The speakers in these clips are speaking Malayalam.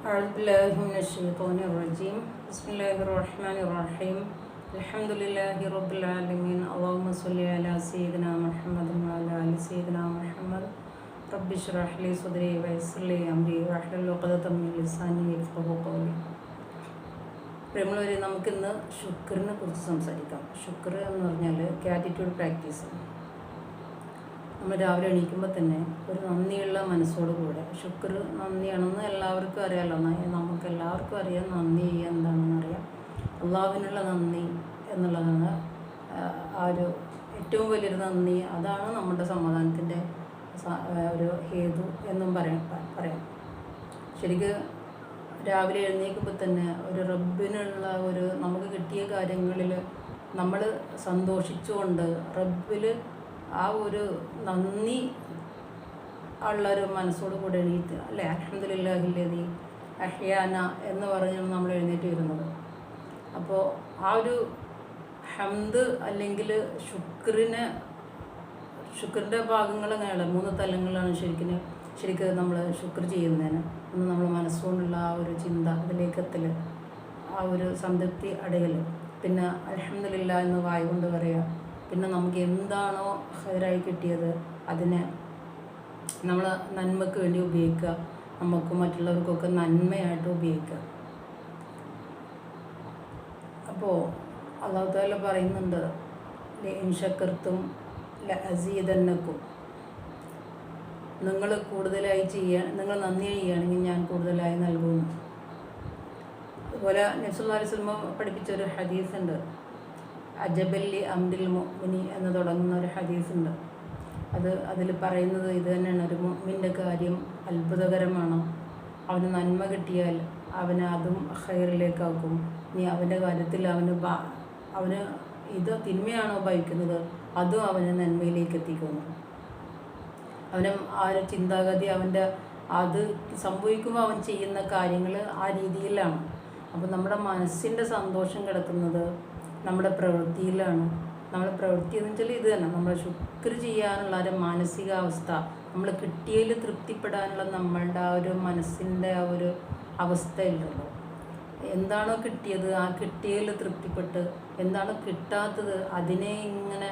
أعوذ بالله من الشيطان الرجيم بسم الله الرحمن الرحيم الحمد لله رب العالمين اللهم صل على سيدنا محمد وعلى آل سيدنا محمد رب اشرح لي صدري ويسر لي أمري واحلل عقدة من لساني يفقهوا قولي പ്രിയമുള്ളവരെ നമുക്കിന്ന് ശുക്രിനെ കുറിച്ച് സംസാരിക്കാം ശുക്ർ എന്ന് പറഞ്ഞാൽ ഗ്രാറ്റിറ്റ്യൂഡ് പ്രാക്ടീസ് നമ്മൾ രാവിലെ എണീക്കുമ്പോൾ തന്നെ ഒരു നന്ദിയുള്ള മനസ്സോട് കൂടെ. ശുക്ർ നന്ദിയാണെന്ന് എല്ലാവർക്കും അറിയാമല്ലോ നമുക്ക് എല്ലാവർക്കും അറിയാം. നന്ദി എന്താണെന്ന് അറിയാം. അള്ളാഹുവിനുള്ള നന്ദി എന്നുള്ളതാണ് ആ, ഒരു ഏറ്റവും വലിയൊരു നന്ദി. അതാണ് നമ്മുടെ സമാധാനത്തിന്റെ ഒരു ഹേതു എന്നും പറയാം പറയാം. ശരിക്ക് രാവിലെ എഴുന്നേൽക്കുമ്പോൾ തന്നെ ഒരു റബ്ബിനുള്ള ഒരു നമുക്ക് കിട്ടിയ കാര്യങ്ങളിൽ നമ്മൾ സന്തോഷിച്ചുകൊണ്ട് റബ്ബിൽ ആ ഒരു നന്ദി ഉള്ളൊരു മനസ്സോട് കൂടെ എണീറ്റ് അല്ലേ? അഹമ്മദില്ലാഹില്ലതി അഹ്യാന എന്ന് പറഞ്ഞാണ് നമ്മൾ എഴുന്നേറ്റ് വരുന്നത്. അപ്പോൾ ആ ഒരു ഹംദ് അല്ലെങ്കിൽ ശുക്രിനെ ശുക്രിന്റെ നേടാം മൂന്ന് തലങ്ങളിലാണ് ശരിക്കും ശരിക്കും നമ്മൾ ശുക്ർ ചെയ്യുന്നതിന്. ഒന്ന് നമ്മൾ മനസ്സുകൊണ്ടുള്ള ആ ഒരു ചിന്ത അതിലേക്കെത്തൽ ആ ഒരു സംതൃപ്തി അടയൽ പിന്നെ അലഹമില്ല എന്ന് വായ കൊണ്ട് പറയുക പിന്നെ നമുക്ക് എന്താണോ ഹൈറായി കിട്ടിയത് അതിനെ നമ്മൾ നന്മയ്ക്ക് വേണ്ടി ഉപയോഗിക്കുക നമുക്ക് മറ്റുള്ളവർക്കൊക്കെ നന്മയായിട്ട് ഉപയോഗിക്കുക. അപ്പോൾ അള്ളാഹു താല പറയുന്നുണ്ട് ഇൻഷക്കർത്തും അസീതന്നക്കും നിങ്ങൾ കൂടുതലായി ചെയ്യാൻ നിങ്ങൾ നന്ദി ചെയ്യുകയാണെങ്കിൽ ഞാൻ കൂടുതലായി നൽകുന്നു. അതുപോലെ നബ്സുല്ലാ പഠിപ്പിച്ച ഒരു ഹദീസ് ഉണ്ട് അജബല്ലി അംദിൽ മുഅ്മിനി എന്ന് തുടങ്ങുന്ന ഒരു ഹദീസുണ്ട്. അത് അതിൽ പറയുന്നത് ഇത് തന്നെയാണ്. ഒരു മുഅ്മിന്റെ കാര്യം അത്ഭുതകരമാണ്. അവന് നന്മ കിട്ടിയാൽ അവന് അതും ഹൈറിലേക്കാക്കും ഇനി അവന്റെ കാര്യത്തിൽ അവന് അവന് ഇത് തിന്മയാണോ ഭവിക്കുന്നത്? അതും അവനെ നന്മയിലേക്ക് എത്തിക്കുന്നു അവന് ആ ഒരു ചിന്താഗതി അവന്റെ അത് സംഭവിക്കുമ്പോൾ അവൻ ചെയ്യുന്ന കാര്യങ്ങൾ ആ രീതിയിലാണ്. അപ്പോൾ നമ്മുടെ മനസ്സിന്റെ സന്തോഷം കിടക്കുന്നത് നമ്മുടെ പ്രവൃത്തിയിലാണ്. നമ്മുടെ പ്രവൃത്തി എന്ന് വെച്ചാൽ ഇത് തന്നെ. നമ്മൾ ശുക്ർ ചെയ്യാനുള്ള ഒരു മാനസികാവസ്ഥ നമ്മൾ കിട്ടിയതിൽ തൃപ്തിപ്പെടാനുള്ള നമ്മളുടെ ആ ഒരു മനസ്സിന്റെ ആ ഒരു അവസ്ഥയില്ലല്ലോ എന്താണോ കിട്ടിയത് ആ കിട്ടിയതിൽ തൃപ്തിപ്പെട്ട് എന്താണോ കിട്ടാത്തത് അതിനെ ഇങ്ങനെ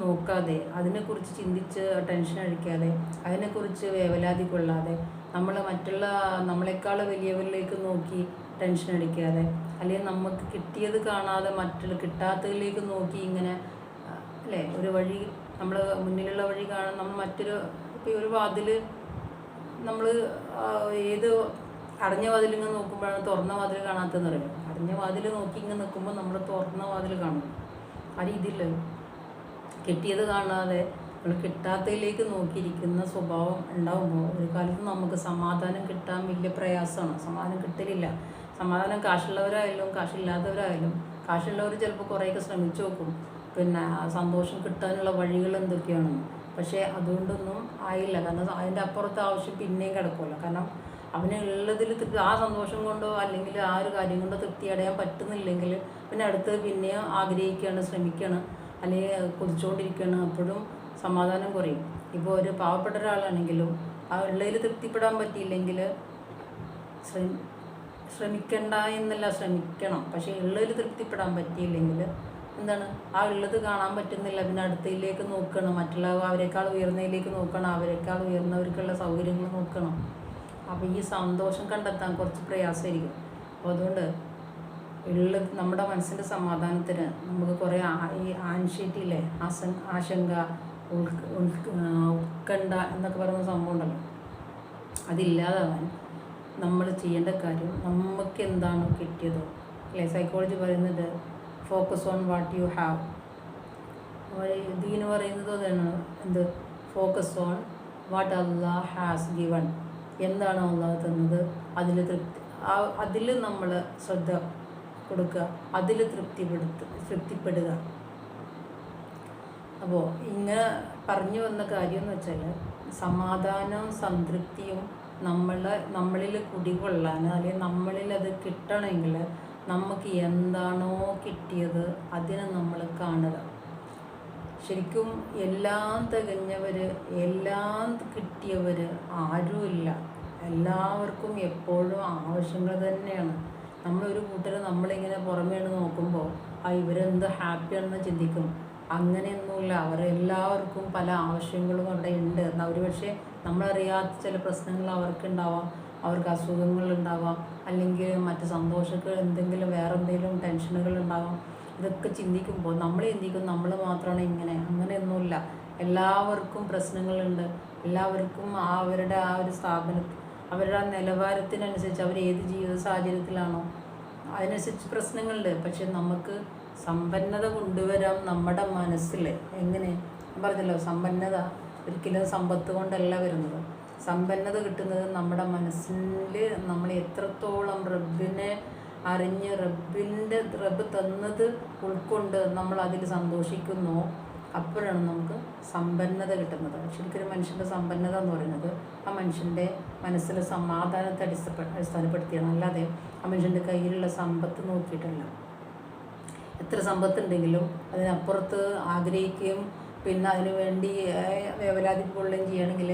നോക്കാതെ അതിനെക്കുറിച്ച് ചിന്തിച്ച് ടെൻഷൻ അടിക്കാതെ അതിനെക്കുറിച്ച് വേവലാതി കൊള്ളാതെ നമ്മൾ മറ്റുള്ള നമ്മളെക്കാൾ വലിയവരിലേക്ക് നോക്കി ടെൻഷൻ അടിക്കാതെ അല്ലെങ്കിൽ നമുക്ക് കിട്ടിയത് കാണാതെ മറ്റുള്ള കിട്ടാത്തതിലേക്ക് നോക്കി ഇങ്ങനെ അല്ലേ ഒരു വഴി നമ്മൾ മുന്നിലുള്ള വഴി കാണാൻ നമ്മൾ മറ്റൊരു ഇപ്പോൾ ഒരു വാതിൽ നമ്മൾ ഏത് അടഞ്ഞ വാതിൽ ഇങ്ങനെ നോക്കുമ്പോഴാണ് തുറന്ന വാതിൽ കാണാത്തതെന്ന് പറയുന്നത്. അടഞ്ഞ വാതിൽ നോക്കി ഇങ്ങനെ നിൽക്കുമ്പോൾ നമ്മൾ തുറന്ന വാതിൽ കാണും ആ രീതിയിൽ കിട്ടിയത് കാണാതെ നമ്മൾ കിട്ടാത്തതിലേക്ക് നോക്കിയിരിക്കുന്ന സ്വഭാവം ഉണ്ടാകുമ്പോൾ ഒരു കാലത്ത് നമുക്ക് സമാധാനം കിട്ടാൻ വലിയ പ്രയാസമാണ്. സമാധാനം കിട്ടലില്ല. സമാധാനം കാശുള്ളവരായാലും കാശില്ലാത്തവരായാലും കാശുള്ളവർ ചിലപ്പോൾ കുറേയൊക്കെ ശ്രമിച്ചു നോക്കും. പിന്നെ ആ സന്തോഷം കിട്ടാനുള്ള വഴികൾ എന്തൊക്കെയാണെന്ന് പക്ഷേ അതുകൊണ്ടൊന്നും ആയില്ല. കാരണം അതിന്റെ അപ്പുറത്തെ ആവശ്യം പിന്നെയും കിടക്കുമല്ലോ കാരണം അവന് ഉള്ളതിൽ ആ സന്തോഷം കൊണ്ടോ അല്ലെങ്കിൽ ആ ഒരു കാര്യം കൊണ്ടോ തൃപ്തി അടയാൻ പറ്റുന്നില്ലെങ്കിൽ പിന്നെ അടുത്ത് പിന്നെയും ആഗ്രഹിക്കുകയാണ് ശ്രമിക്കുകയാണ് അല്ലെങ്കിൽ കൊതിച്ചുകൊണ്ടിരിക്കുകയാണ് അപ്പോഴും സമാധാനം കുറയും. ഇപ്പോൾ ഒരു പാവപ്പെട്ട ഒരാളാണെങ്കിലും ആ ഉള്ളതിൽ തൃപ്തിപ്പെടാൻ പറ്റിയില്ലെങ്കിൽ ശ്രമി ശ്രമിക്കണ്ട എന്നല്ല ശ്രമിക്കണം. പക്ഷേ ഉള്ളതിൽ തൃപ്തിപ്പെടാൻ പറ്റിയില്ലെങ്കിൽ എന്താണ്? ആ ഉള്ളത് കാണാൻ പറ്റുന്നില്ല. പിന്നെ അടുത്തയിലേക്ക് നോക്കണം. മറ്റുള്ള അവരെക്കാൾ ഉയർന്നതിലേക്ക് നോക്കണം. അവരെക്കാൾ ഉയർന്നവർക്കുള്ള സൗകര്യങ്ങൾ നോക്കണം. അപ്പോൾ ഈ സന്തോഷം കണ്ടെത്താൻ കുറച്ച് പ്രയാസമായിരിക്കും. അപ്പോൾ അതുകൊണ്ട് ഉള്ള നമ്മുടെ മനസ്സിന്റെ സമാധാനത്തിന് നമുക്ക് കുറേ ഈ ആൻഷൈറ്റി ഇല്ലേ? ആസൻ ആശങ്ക ഉൾക്ക് ഉൾക്ക് ആ, ഉത്കണ്ഠ എന്നൊക്കെ പറയുന്ന സംഭവം ഉണ്ടല്ലോ. അതില്ലാതാവാൻ നമ്മൾ ചെയ്യേണ്ട കാര്യം നമുക്ക് എന്താണോ കിട്ടിയതോ. അല്ലേ? സൈക്കോളജി പറയുന്നത് focus on what you have ദീന് പറയുന്നത് എന്ത്? Focus on what Allah has given എന്താണോ അള്ളാഹ് തന്നത്? അതിൽ തൃപ്തി അതിൽ നമ്മൾ ശ്രദ്ധ കൊടുക്കുക. അതിൽ തൃപ്തിപ്പെടുത്ത തൃപ്തിപ്പെടുക. അപ്പോൾ ഇങ്ങനെ പറഞ്ഞു വന്ന കാര്യം എന്ന് വെച്ചാൽ സമാധാനവും സംതൃപ്തിയും നമ്മളെ നമ്മളിൽ കുടികൊള്ളാൻ അല്ലെങ്കിൽ നമ്മളിൽ അത് കിട്ടണമെങ്കിൽ നമുക്ക് എന്താണോ കിട്ടിയത് അതിനെ നമ്മൾ കാണുക. ശരിക്കും എല്ലാം തികഞ്ഞവർ എല്ലാം കിട്ടിയവർ ആരുമില്ല. എല്ലാവർക്കും എപ്പോഴും ആവശ്യങ്ങൾ തന്നെയാണ്. നമ്മളൊരു കൂട്ടർ നമ്മളിങ്ങനെ പുറമേ നോക്കുമ്പോൾ ആ ഇവരെന്ത് ഹാപ്പിയാണെന്ന് ചിന്തിക്കും. അങ്ങനെയൊന്നുമില്ല. അവരെല്ലാവർക്കും പല ആവശ്യങ്ങളും അവിടെ ഉണ്ട്. അവർ പക്ഷേ നമ്മളറിയാത്ത ചില പ്രശ്നങ്ങൾ അവർക്കുണ്ടാവാം. അവർക്ക് അസുഖങ്ങൾ ഉണ്ടാവാം. അല്ലെങ്കിൽ മറ്റ് സന്തോഷങ്ങൾ എന്തെങ്കിലും വേറെ എന്തെങ്കിലും ടെൻഷനുകൾ ഉണ്ടാവാം. ഇതൊക്കെ ചിന്തിക്കുമ്പോൾ നമ്മൾ ചിന്തിക്കും നമ്മൾ മാത്രമാണ് ഇങ്ങനെ. അങ്ങനെയൊന്നുമില്ല. എല്ലാവർക്കും പ്രശ്നങ്ങളുണ്ട് എല്ലാവർക്കും അവരുടെ ആ ഒരു സ്ഥാപനത്തിൽ അവരുടെ ആ നിലവാരത്തിനനുസരിച്ച് അവർ ഏത് ജീവിത സാഹചര്യത്തിലാണോ അതിനനുസരിച്ച് പ്രശ്നങ്ങളുണ്ട്. പക്ഷെ നമുക്ക് സമ്പന്നത കൊണ്ടുവരാം നമ്മുടെ മനസ്സിൽ എങ്ങനെ? പറഞ്ഞല്ലോ സമ്പന്നത ഒരിക്കലും സമ്പത്ത് കൊണ്ടല്ല വരുന്നത്. സമ്പന്നത കിട്ടുന്നത് നമ്മുടെ മനസ്സിൽ നമ്മൾ എത്രത്തോളം റബ്ബിനെ അറിഞ്ഞ് റബ്ബിന്റെ റബ്ബ് തന്നത് ഉൾക്കൊണ്ട് നമ്മൾ അതിൽ സന്തോഷിക്കുന്നു അപ്പോഴാണ് നമുക്ക് സമ്പന്നത കിട്ടുന്നത്. ശരിക്കൊരു മനുഷ്യന്റെ സമ്പന്നത എന്ന് പറയുന്നത് ആ മനുഷ്യന്റെ മനസ്സിൽ സമാധാനത്തെ അടിസ്ഥാന അടിസ്ഥാനപ്പെടുത്തിയാണ്. അല്ലാതെ ആ മനുഷ്യന്റെ കയ്യിലുള്ള സമ്പത്ത് നോക്കിയിട്ടല്ല. എത്ര സമ്പത്തുണ്ടെങ്കിലും അതിനപ്പുറത്ത് ആഗ്രഹിക്കുകയും പിന്നെ അതിനു വേണ്ടി വേവലാതിക്കൊള്ളുകയും ചെയ്യണമെങ്കിൽ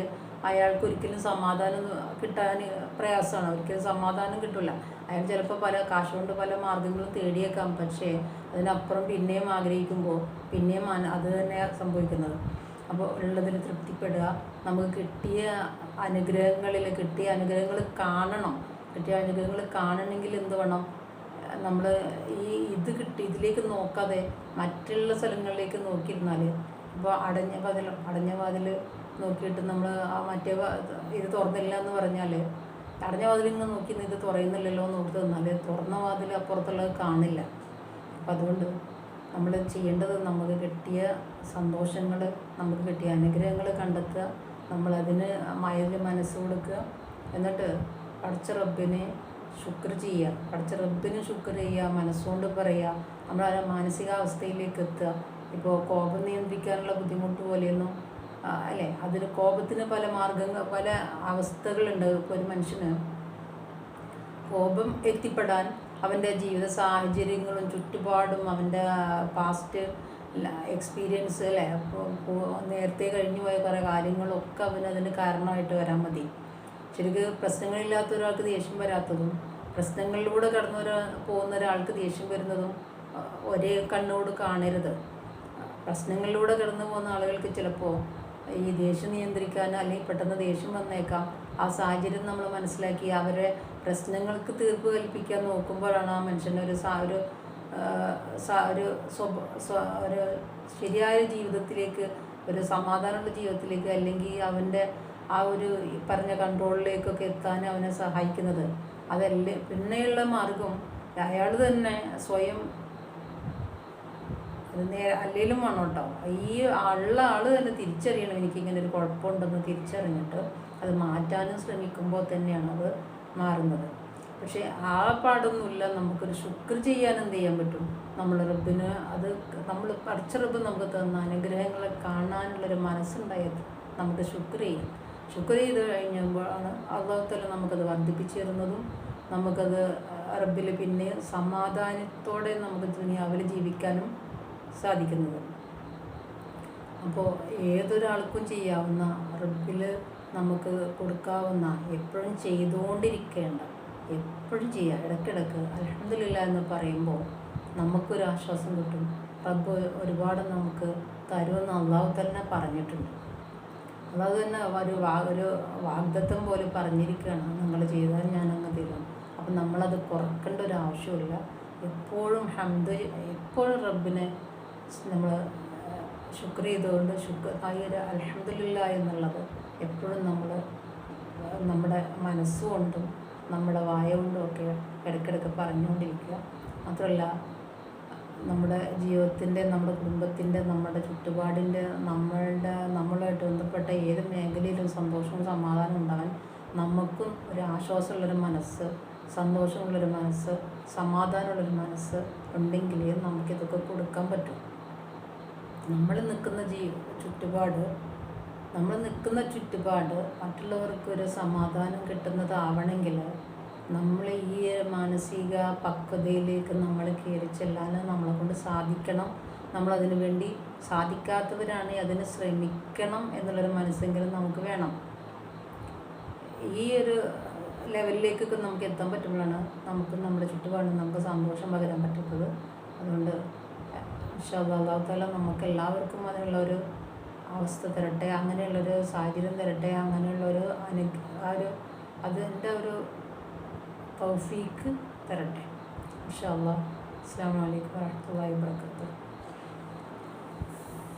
അയാൾക്ക് ഒരിക്കലും സമാധാനം കിട്ടാൻ പ്രയാസമാണ്. ഒരിക്കലും സമാധാനം കിട്ടില്ല അയാൾ ചിലപ്പോൾ പല കാശ് കൊണ്ട് പല മാർഗങ്ങളും തേടിയേക്കാം. പക്ഷേ അതിനപ്പുറം പിന്നെയും ആഗ്രഹിക്കുമ്പോൾ പിന്നെയും അത് തന്നെയാണ് സംഭവിക്കുന്നത്. അപ്പോൾ ഉള്ളതിൽ തൃപ്തിപ്പെടുക. നമുക്ക് കിട്ടിയ അനുഗ്രഹങ്ങളിൽ കിട്ടിയ അനുഗ്രഹങ്ങൾ കാണണം. കിട്ടിയ അനുഗ്രഹങ്ങൾ കാണണമെങ്കിൽ എന്ത് വേണം? നമ്മൾ ഈ ഇത് കിട്ടി ഇതിലേക്ക് നോക്കാതെ മറ്റുള്ള സ്ഥലങ്ങളിലേക്ക് നോക്കിയിരുന്നാൽ ഇപ്പോൾ അടഞ്ഞ വാതിൽ അടഞ്ഞ വാതിൽ നോക്കിയിട്ട് നമ്മൾ ആ മറ്റേ ഇത് തുറന്നില്ല എന്ന് പറഞ്ഞാൽ അടഞ്ഞ വാതിൽ നോക്കി ഇത് തുറയുന്നില്ലല്ലോ എന്ന് ഓർത്ത് തന്നാൽ തുറന്ന വാതിൽ അപ്പുറത്തുള്ളത് കാണില്ല. അപ്പം അതുകൊണ്ട് നമ്മൾ ചെയ്യേണ്ടത് നമുക്ക് കിട്ടിയ സന്തോഷങ്ങൾ നമുക്ക് കിട്ടിയ അനുഗ്രഹങ്ങൾ കണ്ടെത്തുക. നമ്മളതിന് മയൽ മനസ്സ് കൊടുക്കുക. എന്നിട്ട് അടച്ച റബ്ബിനെ ശുക്ർ ചെയ്യുക. പഠിച്ച റബ്ബിന് ശുക്ർ ചെയ്യുക. മനസ്സുകൊണ്ട് പറയുക. നമ്മൾ ആ മാനസികാവസ്ഥയിലേക്ക് എത്തുക. ഇപ്പോൾ കോപം നിയന്ത്രിക്കാനുള്ള ബുദ്ധിമുട്ട് പോലെയൊന്നും അല്ലേ? അതിന് കോപത്തിന് പല മാർഗങ്ങൾ പല അവസ്ഥകളുണ്ട്. ഇപ്പോൾ ഒരു മനുഷ്യന് കോപം എത്തിപ്പെടാൻ അവന്റെ ജീവിത സാഹചര്യങ്ങളും ചുറ്റുപാടും അവന്റെ പാസ്റ്റ് എക്സ്പീരിയൻസ് അല്ലേ? നേരത്തെ കഴിഞ്ഞു പോയ കുറേ കാര്യങ്ങളൊക്കെ അവനതിന് കാരണമായിട്ട് വരാൻ മതി. ശരിക്കും പ്രശ്നങ്ങളില്ലാത്ത ഒരാൾക്ക് ദേഷ്യം വരാത്തതും പ്രശ്നങ്ങളിലൂടെ കടന്നു വരാ പോകുന്ന ഒരാൾക്ക് ദേഷ്യം വരുന്നതും ഒരേ കണ്ണോട് കാണരുത്. പ്രശ്നങ്ങളിലൂടെ കടന്നു പോകുന്ന ആളുകൾക്ക് ചിലപ്പോൾ ഈ ദേഷ്യം നിയന്ത്രിക്കാൻ അല്ലെങ്കിൽ പെട്ടെന്ന് ദേഷ്യം വന്നേക്കാം. ആ സാഹചര്യം നമ്മൾ മനസ്സിലാക്കി അവരെ പ്രശ്നങ്ങൾക്ക് തീർപ്പ് കൽപ്പിക്കാൻ നോക്കുമ്പോഴാണ് ആ മനുഷ്യന്റെ ഒരു സാ ഒരു ഒരു ഒരു ശരിയായ ജീവിതത്തിലേക്ക് ഒരു സമാധാനമുള്ള ജീവിതത്തിലേക്ക് അല്ലെങ്കിൽ അവന്റെ ആ ഒരു പറഞ്ഞ കൺട്രോളിലേക്കൊക്കെ എത്താൻ അവനെ സഹായിക്കുന്നത്. അതല്ലേ പിന്നെയുള്ള മാർഗം അയാൾ തന്നെ സ്വയം അല്ലെങ്കിലും വേണം കേട്ടോ ഈ ഉള്ള ആൾ തന്നെ തിരിച്ചറിയണം. എനിക്കിങ്ങനെ ഒരു കുഴപ്പമുണ്ടെന്ന് തിരിച്ചറിഞ്ഞിട്ട് അത് മാറ്റാനും ശ്രമിക്കുമ്പോൾ തന്നെയാണ് അത് മാറുന്നത്. പക്ഷേ ആ പാടൊന്നുമില്ല. നമുക്കൊരു ശുക്ർ ചെയ്യാൻ എന്ത് ചെയ്യാൻ പറ്റും? നമ്മൾ റബ്ബിന് അത് നമ്മൾ പഠിച്ച റബ്ബ് നമുക്ക് തന്ന അനുഗ്രഹങ്ങളെ കാണാനുള്ളൊരു മനസ്സുണ്ടായത് നമുക്ക് ശുക്ർ ചെയ്യും. ശുക്ർ ചെയ്ത് കഴിഞ്ഞപ്പോഴാണ് അള്ളാഹുത്തല നമുക്കത് വർദ്ധിപ്പിച്ചു തരുന്നതും നമുക്കത് റബ്ബിൽ പിന്നെ സമാധാനത്തോടെ നമുക്ക് ദുനിയാവിൽ ജീവിക്കാനും സാധിക്കുന്നത്. അപ്പോൾ ഏതൊരാൾക്കും ചെയ്യാവുന്ന റബ്ബിൽ നമുക്ക് കൊടുക്കാവുന്ന എപ്പോഴും ചെയ്തുകൊണ്ടിരിക്കേണ്ട എപ്പോഴും ചെയ്യുക ഇടയ്ക്കിടയ്ക്ക് അലഹമില്ല എന്ന് പറയുമ്പോൾ നമുക്കൊരു ആശ്വാസം കിട്ടും. റബ്ബ് ഒരുപാട് നമുക്ക് തരുമെന്ന് അള്ളാഹു തന്നെ പറഞ്ഞിട്ടുണ്ട്. അള്ളാഹു തന്നെ ഒരു വാ ഒരു വാഗ്ദത്വം പോലെ പറഞ്ഞിരിക്കുകയാണ്. നിങ്ങൾ ചെയ്താൽ ഞാൻ അങ്ങ് തരും. അപ്പം നമ്മളത് കുറക്കേണ്ട ഒരു ആവശ്യമില്ല എപ്പോഴും ഹംദ് എപ്പോഴും റബ്ബിനെ നമ്മൾ ശുക്ർ ചെയ്തുകൊണ്ട് ശുക്ർ ആ ഒരു അലഹമില്ല എന്നുള്ളത് എപ്പോഴും നമ്മൾ നമ്മുടെ മനസ്സുകൊണ്ടും നമ്മുടെ വായ കൊണ്ടും ഒക്കെ ഇടയ്ക്കിടയ്ക്ക് പറഞ്ഞുകൊണ്ടിരിക്കുക. മാത്രമല്ല നമ്മുടെ ജീവിതത്തിന്റെ നമ്മുടെ കുടുംബത്തിന്റെ നമ്മുടെ ചുറ്റുപാടിന്റെ നമ്മളുടെ നമ്മളുമായിട്ട് ബന്ധപ്പെട്ട ഏത് മേഖലയിലും സന്തോഷവും സമാധാനം ഉണ്ടാകാൻ നമുക്കും ഒരു ആശ്വാസമുള്ളൊരു മനസ്സ് സന്തോഷമുള്ളൊരു മനസ്സ് സമാധാനമുള്ളൊരു മനസ്സ് ഉണ്ടെങ്കിലേ നമുക്കിതൊക്കെ കൊടുക്കാൻ പറ്റും. നമ്മൾ നിൽക്കുന്ന ജീ ചുറ്റുപാട് നമ്മൾ നിൽക്കുന്ന ചുറ്റുപാട് മറ്റുള്ളവർക്ക് ഒരു സമാധാനം കിട്ടുന്നതാവണമെങ്കിൽ നമ്മൾ ഈ മാനസിക പക്വതയിലേക്ക് നമ്മൾ കയറി ചെല്ലാൻ നമ്മളെ കൊണ്ട് സാധിക്കണം. നമ്മളതിനു വേണ്ടി സാധിക്കാത്തവരാണ് അതിന് ശ്രമിക്കണം എന്നുള്ളൊരു മനസ്സെങ്കിലും നമുക്ക് വേണം. ഈ ഒരു ലെവലിലേക്കൊക്കെ നമുക്ക് എത്താൻ പറ്റുമ്പോഴാണ് നമുക്ക് നമ്മുടെ ചുറ്റുപാടും നമുക്ക് സന്തോഷം പകരാൻ പറ്റുന്നത്. അതുകൊണ്ട് അള്ളാഹു താല നമുക്ക് എല്ലാവർക്കും അതിനുള്ള ഒരു അവസ്ഥ തരട്ടെ അങ്ങനെയുള്ളൊരു സാഹചര്യം തരട്ടെ അങ്ങനെയുള്ളൊരു അനു ആ ഒരു അതിന്റെ ഒരു തൗഫീക്ക് തരട്ടെ. ഇൻഷാ അല്ലാ അസ്സാം വലൈക്കും വാഹമത്തല്ലാ വാബർക്കാത്തു